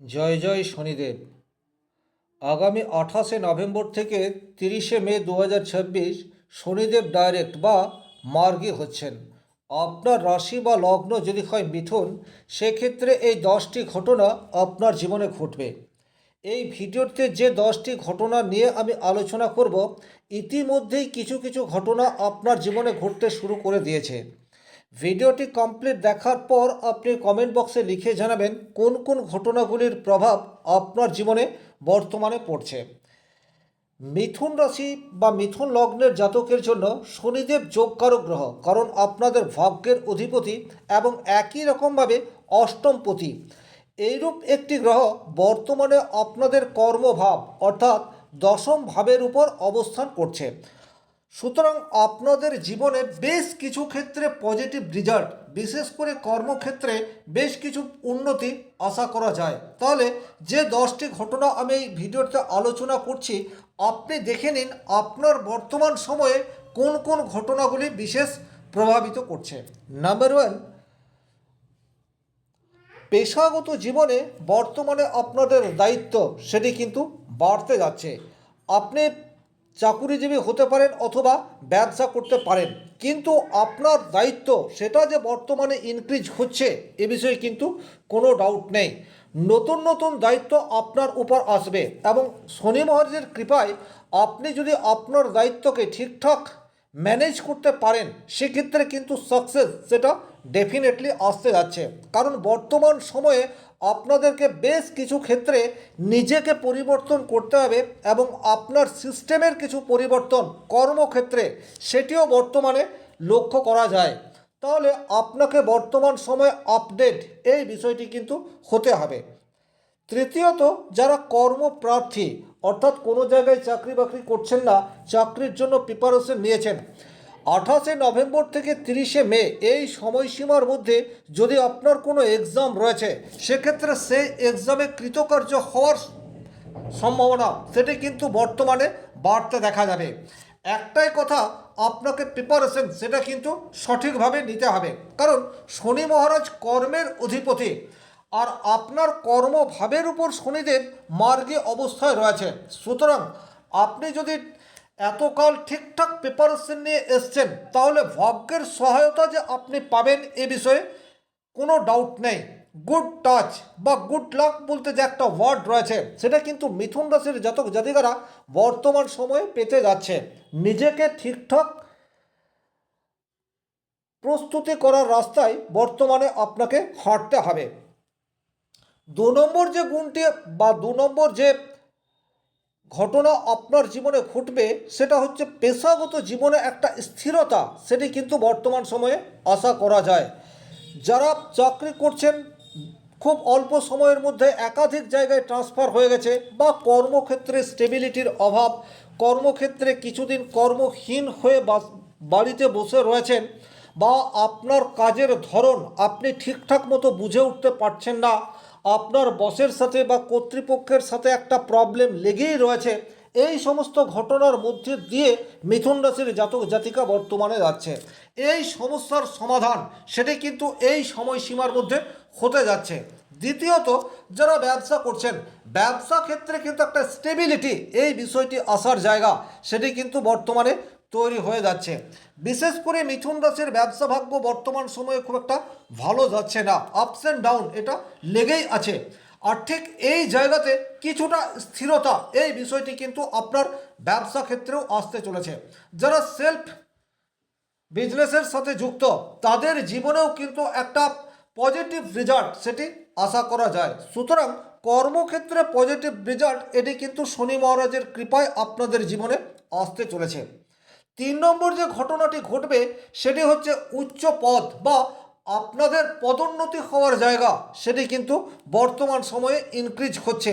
জয় জয় শনিদেব। আগামী আঠাশে নভেম্বর থেকে তিরিশে মে দু হাজার ছাব্বিশ শনিদেব ডাইরেক্ট বা মার্গী হচ্ছেন। আপনার রাশি বা লগ্ন যদি হয় মিথুন, সেক্ষেত্রে এই দশটি ঘটনা আপনার জীবনে ঘটবে। এই ভিডিওতে যে দশটি ঘটনা নিয়ে আমি আলোচনা করব, ইতিমধ্যেই কিছু কিছু ঘটনা আপনার জীবনে ঘটতে শুরু করে দিয়েছে। ভিডিওটি কমপ্লিট দেখার পর আপনি কমেন্ট বক্সে লিখে জানাবেন কোন কোন ঘটনাগুলির প্রভাব আপনার জীবনে বর্তমানে পড়ছে। মিথুন রাশি বা মিথুন লগ্নের জাতকের জন্য শনিদেব যোগকারক গ্রহ, কারণ আপনাদের ভাগ্যের অধিপতি এবং একই রকমভাবে অষ্টমপতি। এইরূপ একটি গ্রহ বর্তমানে আপনাদের কর্মভাব অর্থাৎ দশম ভাবের উপর অবস্থান করছে। সুতরাং আপনাদের জীবনে বেশ কিছু ক্ষেত্রে পজিটিভ রেজাল্ট বিশেষ করে কর্মক্ষেত্রে বেশ কিছু উন্নতি আশা করা যায়। তাহলে যে দশটি ঘটনা আমি এই ভিডিওতে আলোচনা করছি, আপনি দেখে নিন আপনার বর্তমান সময়ে কোন কোন ঘটনাগুলি বিশেষ প্রভাবিত করছে। নাম্বার ওয়ান পেশাগত জীবনে বর্তমানে আপনাদের দায়িত্ব, সেটি কিন্তু বাড়তে যাচ্ছে। আপনি চাকুরিজীবী হতে পারেন অথবা ব্যবসা করতে পারেন। কিন্তু আপনার দায়িত্ব, সেটা যে বর্তমানে ইনক্রিজ হচ্ছে, এ বিষয়ে কিন্তু কোনো ডাউট নেই। নতুন নতুন দায়িত্ব আপনার উপর আসবে এবং শনি মহারাজের কৃপায় আপনি যদি আপনার দায়িত্বকে ঠিকঠাক ম্যানেজ করতে পারেন, সেক্ষেত্রে কিন্তু সাকসেস সেটা ডেফিনেটলি আসতে যাচ্ছে। কারণ বর্তমান সময়ে আপনাদেরকে বেশ কিছু ক্ষেত্রে নিজেকে পরিবর্তন করতে হবে এবং আপনার সিস্টেমের কিছু পরিবর্তন কর্মক্ষেত্রে সেটিও বর্তমানে লক্ষ্য করা যায়। তাহলে আপনাকে বর্তমান সময়ে আপডেট এই বিষয়টি কিন্তু হতে হবে। তৃতীয়ত, যারা কর্মপ্রার্থী, অর্থাৎ কোনো জায়গায় চাকরি বাকরি করছেন না, চাকরির জন্য প্রিপারেশন নিয়েছেন আঠাশে নভেম্বর থেকে তিরিশে মে এই সময়সীমার মধ্যে যদি আপনার কোনো এক্সাম রয়েছে, সেক্ষেত্রে সেই এক্সামে কৃতকার্য হওয়ার সম্ভাবনা সেটি কিন্তু বর্তমানে বাড়তে দেখা যাবে। একটাই কথা, আপনাকে প্রিপারেশন সেটা কিন্তু সঠিকভাবে নিতে হবে। কারণ শনি মহারাজ কর্মের অধিপতি আর আপনার কর্মভাবের উপর শনিদেব মার্গে অবস্থায় রয়েছে। সুতরাং আপনি যদি এতকাল ঠিকঠাক প্রিপারেশন নিয়ে এসছেন, তাহলে ভাগ্যের সহায়তা যে আপনি পাবেন এ বিষয়ে কোনো ডাউট নেই। গুড টাচ বা গুড লাক বলতে যে একটা ওয়ার্ড রয়েছে, সেটা কিন্তু মিথুন রাশির জাতক জাতিকারা বর্তমান সময়ে পেতে যাচ্ছে। নিজেকে ঠিকঠাক প্রস্তুতি করার রাস্তায় বর্তমানে আপনাকে হাঁটতে হবে। দু নম্বর যে গুণটি বা দু নম্বর যে ঘটনা আপনার জীবনে ঘটবে, সেটা হচ্ছে পেশাগত জীবনে একটা স্থিরতা, সেটি কিন্তু বর্তমান সময়ে আশা করা যায়। যারা চাকরি করছেন, খুব অল্প সময়ের মধ্যে একাধিক জায়গায় ট্রান্সফার হয়ে গেছে বা কর্মক্ষেত্রে স্টেবিলিটির অভাব, কর্মক্ষেত্রে কিছুদিন কর্মহীন হয়ে বাড়িতে বসে রয়েছেন বা আপনার কাজের ধরন আপনি ঠিকঠাক মতো বুঝে উঠতে পারছেন না আপনার বসের সাথে বা কর্তৃপক্ষের সাথে একটা প্রবলেম লেগেই রয়েছে। এই সমস্ত ঘটনার মধ্যে দিয়ে মিথুন রাশির জাতক জাতিকা বর্তমানে যাচ্ছে। এই সমস্যার সমাধান সেটি কিন্তু এই সময়সীমার মধ্যে হতে যাচ্ছে। দ্বিতীয়ত, যারা ব্যবসা করছেন, ব্যবসা ক্ষেত্রে কিন্তু একটা স্টেবিলিটি এই বিষয়টি আসার জায়গা। সেটি কিন্তু বর্তমানে তৈরি হয়ে যাচ্ছে। বিশেষ করে মিথুন রাশির ব্যবসা ভাগ্য বর্তমান সময়ে খুব একটা ভালো যাচ্ছে না। আপস অ্যান্ড ডাউন এটা লেগেই আছে। আর ঠিক এই জায়গাতে কিছুটা স্থিরতা, এই বিষয়টি কিন্তু আপনার ব্যবসা ক্ষেত্রেও আসতে চলেছে। যারা সেলফ বিজনেসের সাথে যুক্ত, তাদের জীবনেও কিন্তু একটা পজিটিভ রেজাল্ট সেটি আশা করা যায়। সুতরাং কর্মক্ষেত্রে পজিটিভ রেজাল্ট এটি কিন্তু শনি মহারাজের কৃপায় আপনাদের জীবনে আসতে চলেছে। তিন নম্বর যে ঘটনাটি ঘটবে, সেটি হচ্ছে উচ্চ পদ বা আপনাদের পদোন্নতি হওয়ার জায়গা। সেটি কিন্তু বর্তমান সময়ে ইনক্রিজ হচ্ছে।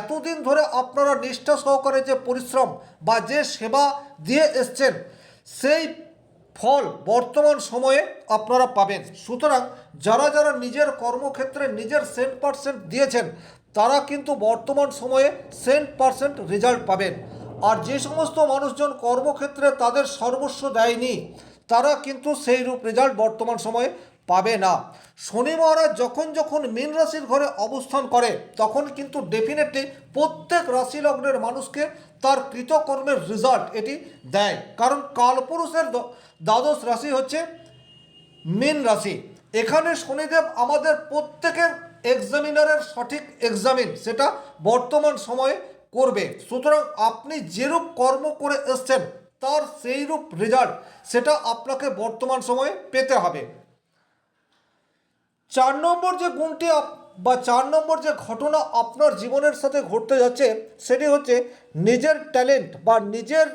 এতদিন ধরে আপনারা নিষ্ঠা সহকারে যে পরিশ্রম বা যে সেবা দিয়ে এসছেন, সেই ফল বর্তমান সময়ে আপনারা পাবেন। সুতরাং যারা যারা নিজের কর্মক্ষেত্রে নিজের সেন্ট পার্সেন্ট দিয়েছেন, তারা কিন্তু বর্তমান সময়ে সেন্ট পার্সেন্ট রেজাল্ট পাবেন। আর যে সমস্ত মানুষজন কর্মক্ষেত্রে তাদের সর্বস্ব দেয়নি, তারা কিন্তু সেই রূপ রেজাল্ট বর্তমান সময়ে পাবে না। শনি মহারাজ যখন যখন মীন রাশির ঘরে অবস্থান করে, তখন কিন্তু ডেফিনেটলি প্রত্যেক রাশি লগ্নের মানুষকে তার কৃতকর্মের রেজাল্ট এটি দেয়। কারণ কালপুরুষের দ্বাদশ রাশি হচ্ছে মীন রাশি। এখানে শনিদেব আমাদের প্রত্যেকের এক্সামিনারের সঠিক এক্সামিন সেটা বর্তমান সময়ে করবে। সুতরাং আপনি যেরূপ কর্ম করে এসছেন, তার সেইরূপ রেজাল্ট সেটা আপনাকে বর্তমান সময়ে পেতে হবে। চার নম্বর যে গুণটি বা চার নম্বর যে ঘটনা আপনার জীবনের সাথে ঘটতে যাচ্ছে, সেটি হচ্ছে নিজের ট্যালেন্ট বা নিজের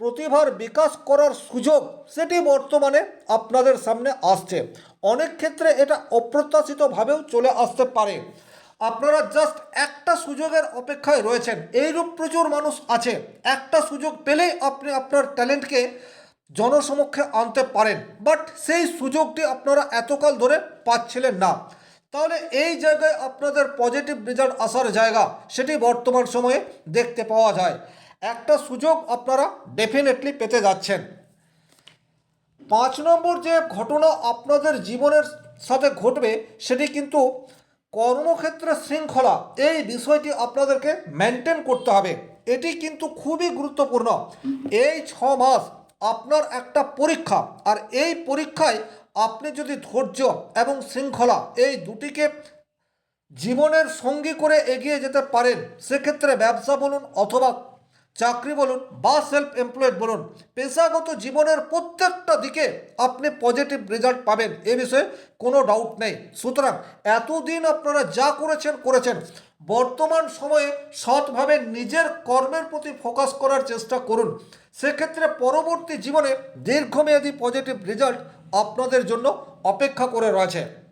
প্রতিভার বিকাশ করার সুযোগ, সেটি বর্তমানে আপনাদের সামনে আসছে। অনেক ক্ষেত্রে এটা অপ্রত্যাশিতভাবেও চলে আসতে পারে। আপনারা জাস্ট একটা সুযোগের অপেক্ষায় রয়েছেন। এইরূপ প্রচুর মানুষ আছে। একটা সুযোগ পেলেই আপনি আপনার ট্যালেন্টকে জনসমক্ষে আনতে পারেন। বাট সেই সুযোগটি আপনারা এতকাল ধরে পাচ্ছিলেন না। তাহলে এই জায়গায় আপনাদের পজিটিভ রেজাল্ট আসার জায়গা, সেটি বর্তমান সময়ে দেখতে পাওয়া যায়। একটা সুযোগ আপনারা ডেফিনেটলি পেতে যাচ্ছেন। পাঁচ নম্বর যে ঘটনা আপনাদের জীবনের সাথে ঘটবে, সেটি কিন্তু কর্মক্ষেত্রে শৃঙ্খলা, এই বিষয়টি আপনাদেরকে মেনটেন করতে হবে। এটি কিন্তু খুবই গুরুত্বপূর্ণ। এই ছ মাস আপনার একটা পরীক্ষা, আর এই পরীক্ষায় আপনি যদি ধৈর্য এবং শৃঙ্খলা এই দুটিকে জীবনের সঙ্গী করে এগিয়ে যেতে পারেন, সেক্ষেত্রে ব্যবসা বলুন অথবা চাকরি বলুন বা সেলফ এমপ্লয়েড বলুন, পেশাগত জীবনের প্রত্যেকটা দিকে আপনি পজিটিভ রেজাল্ট পাবেন। এ বিষয়ে কোনো ডাউট নেই। সুতরাং এতদিন আপনারা যা করেছেন করেছেন। বর্তমান সময়ে সৎভাবে নিজের কর্মের প্রতি ফোকাস করার চেষ্টা করুন। সেক্ষেত্রে পরবর্তী জীবনে দীর্ঘমেয়াদী পজিটিভ রেজাল্ট আপনাদের জন্য অপেক্ষা করে রয়েছে।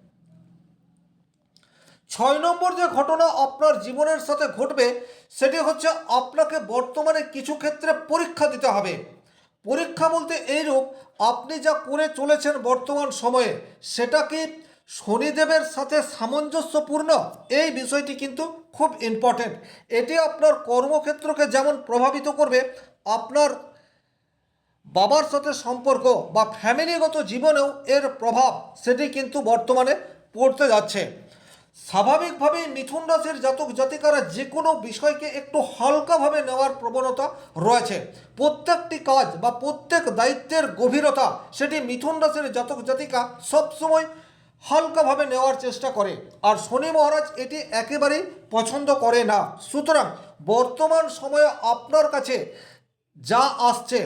ছয় নম্বর যে ঘটনা আপনার জীবনের সাথে ঘটবে, সেটি হচ্ছে আপনাকে বর্তমানে কিছু ক্ষেত্রে পরীক্ষা দিতে হবে। পরীক্ষা বলতে এইরূপ, আপনি যা করে চলেছেন বর্তমান সময়ে, সেটা কি শনিদেবের সাথে সামঞ্জস্যপূর্ণ? এই বিষয়টি কিন্তু খুব ইম্পর্ট্যান্ট এটি আপনার কর্মক্ষেত্রকে যেমন প্রভাবিত করবে, আপনার বাবার সাথে সম্পর্ক বা ফ্যামিলিগত জীবনেও এর প্রভাব সেটি কিন্তু বর্তমানে পড়তে যাচ্ছে। স্বাভাবিকভাবেই মিথুন রাশির জাতক জাতিকারা যে কোনো বিষয়কে একটু হালকাভাবে নেওয়ার প্রবণতা রয়েছে। প্রত্যেকটি কাজ বা প্রত্যেক দায়িত্বের গভীরতা সেটি মিথুন রাশির জাতক জাতিকা সবসময় হালকাভাবে নেওয়ার চেষ্টা করে। আর শনি মহারাজ এটি একেবারেই পছন্দ করে না। সুতরাং বর্তমান সময়ে আপনার কাছে যা আসছে,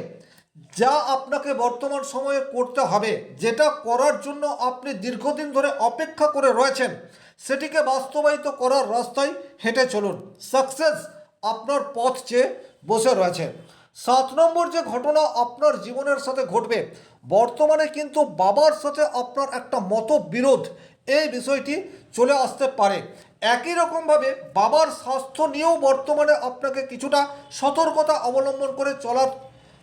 যা আপনাকে বর্তমান সময়ে করতে হবে, যেটা করার জন্য আপনি দীর্ঘদিন ধরে অপেক্ষা করে রয়েছেন সেটিকে বাস্তবায়িত করার রাস্তায় হেঁটে চলুন। সাকসেস আপনার পথ চেয়ে বসে রয়েছে। সাত নম্বর যে ঘটনা আপনার জীবনের সাথে ঘটবে, বর্তমানে কিন্তু বাবার সাথে আপনার একটা মতবিরোধ, এই বিষয়টি চলে আসতে পারে। একই রকমভাবে বাবার স্বাস্থ্য নিয়েও বর্তমানে আপনাকে কিছুটা সতর্কতা অবলম্বন করে চলার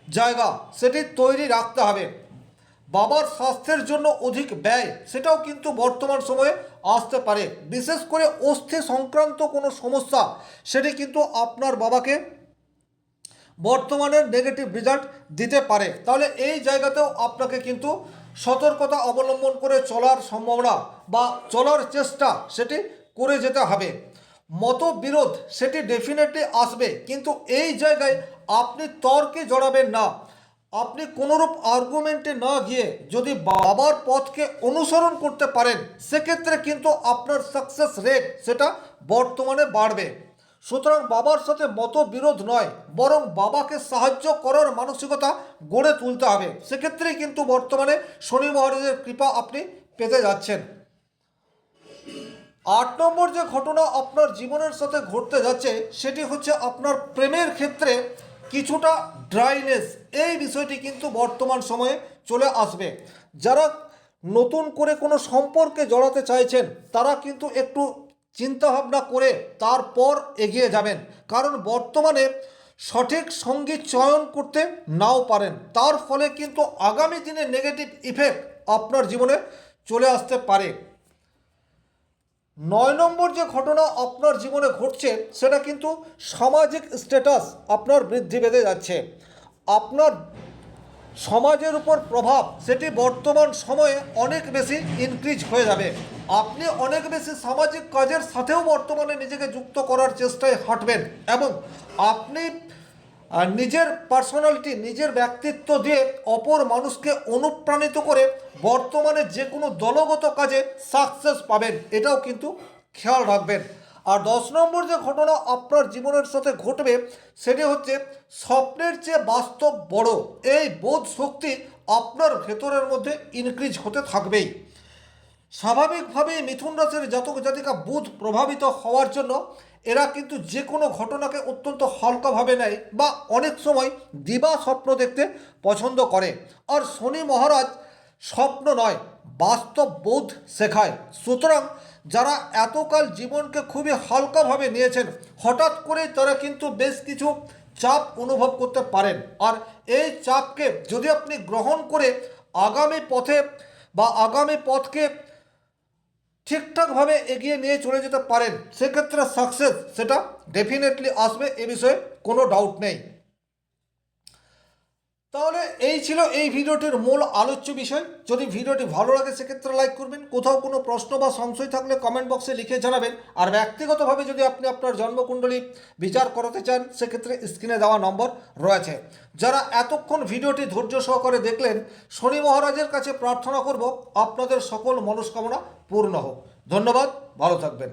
জায়গা সেটি তৈরি রাখতে হবে। বাবার স্বাস্থ্যের জন্য অধিক ব্যয়, সেটাও কিন্তু বর্তমান সময়ে আসতে পারে। বিশেষ করে অস্থি সংক্রান্ত কোনো সমস্যা, সেটি কিন্তু আপনার বাবাকে বর্তমানের নেগেটিভ রেজাল্ট দিতে পারে। তাহলে এই জায়গাতেও আপনাকে কিন্তু সতর্কতা অবলম্বন করে চলার সম্ভাবনা বা চলার চেষ্টা সেটি করে যেতে হবে। মতবিরোধ, সেটি ডেফিনেটলি আসবে, কিন্তু এই জায়গায় আপনি তর্কে জড়াবেন না। আপনি কোনোরূপ আর্গুমেন্টে না গিয়ে যদি বাবার পথকে অনুসরণ করতে পারেন, সেক্ষেত্রে কিন্তু আপনার সাকসেস রেট সেটা বর্তমানে বাড়বে। সুতরাং বাবার সাথে মতবিরোধ নয়, বরং বাবাকে সাহায্য করার মানসিকতা গড়ে তুলতে হবে। সেক্ষেত্রেই কিন্তু বর্তমানে শনি মহারাজের কৃপা আপনি পেতে যাচ্ছেন। আট নম্বর যে ঘটনা আপনার জীবনের সাথে ঘটতে যাচ্ছে, সেটি হচ্ছে আপনার প্রেমের ক্ষেত্রে কিছুটা ড্রাইনেস এই বিষয়টি কিন্তু বর্তমান সময়ে চলে আসবে। যারা নতুন করে কোনো সম্পর্কে জড়াতে চাইছেন, তারা কিন্তু একটু চিন্তাভাবনা করে তারপর এগিয়ে যাবেন। কারণ বর্তমানে সঠিক সংগীত চয়ন করতে নাও পারেন। তার ফলে কিন্তু আগামী দিনে নেগেটিভ ইফেক্ট আপনার জীবনে চলে আসতে পারে। নয় নম্বর যে ঘটনা আপনার জীবনে ঘটছে, সেটা কিন্তু সামাজিক স্ট্যাটাস আপনার বৃদ্ধি পেতে যাচ্ছে। আপনার সমাজের উপর প্রভাব, সেটি বর্তমান সময়ে অনেক বেশি ইনক্রিজ হয়ে যাবে। আপনি অনেক বেশি সামাজিক কাজের সাথেও বর্তমানে নিজেকে যুক্ত করার চেষ্টায় হাঁটবেন। এবং আপনি আর নিজের পার্সোনালিটি নিজের ব্যক্তিত্ব দিয়ে অপর মানুষকে অনুপ্রাণিত করে বর্তমানে যে কোনো দলগত কাজে সাকসেস পাবেন, এটাও কিন্তু খেয়াল রাখবেন। আর দশ নম্বর যে ঘটনা আপনার জীবনের সাথে ঘটবে, সেটি হচ্ছে স্বপ্নের চেয়ে বাস্তব বড়, এই বোধ শক্তি আপনার ভেতরের মধ্যে ইনক্রিজ হতে থাকবেই। স্বাভাবিকভাবেই মিথুন রাশির জাতক জাতিকা বুধ প্রভাবিত হওয়ার জন্য এরা কিন্তু যে কোনো ঘটনাকে অত্যন্ত হালকাভাবে নেয় বা অনেক সময় দিবা স্বপ্ন দেখতে পছন্দ করে। আর শনি মহারাজ স্বপ্ন নয়, বাস্তব বোধ শেখায়। সুতরাং যারা এতকাল জীবনকে খুবই হালকাভাবে নিয়েছেন, হঠাৎ করে তারা কিন্তু বেশ কিছু চাপ অনুভব করতে পারেন। আর এই চাপকে যদি আপনি গ্রহণ করে আগামী পথে বা আগামী পথকে ঠিকঠাকভাবে এগিয়ে নিয়ে চলে যেতে পারেন, সেক্ষেত্রে সাকসেস সেটা ডেফিনেটলি আসবে, এ বিষয়ে কোনো ডাউট নেই। তাহলে এই ছিল এই ভিডিওটির মূল আলোচ্য বিষয়। যদি ভিডিওটি ভালো লাগে, সেক্ষেত্রে লাইক করবেন। কোথাও কোনো প্রশ্ন বা সংশয় থাকলে কমেন্ট বক্সে লিখে জানাবেন। আর ব্যক্তিগতভাবে যদি আপনি আপনার জন্মকুণ্ডলী বিচার করাতে চান, সেক্ষেত্রে স্ক্রিনে দেওয়া নম্বর রয়েছে। যারা এতক্ষণ ভিডিওটি ধৈর্য সহকারে দেখলেন, শনি মহারাজের কাছে প্রার্থনা করব, আপনাদের সকল মনস্কামনা পূর্ণ হোক। ধন্যবাদ, ভালো থাকবেন।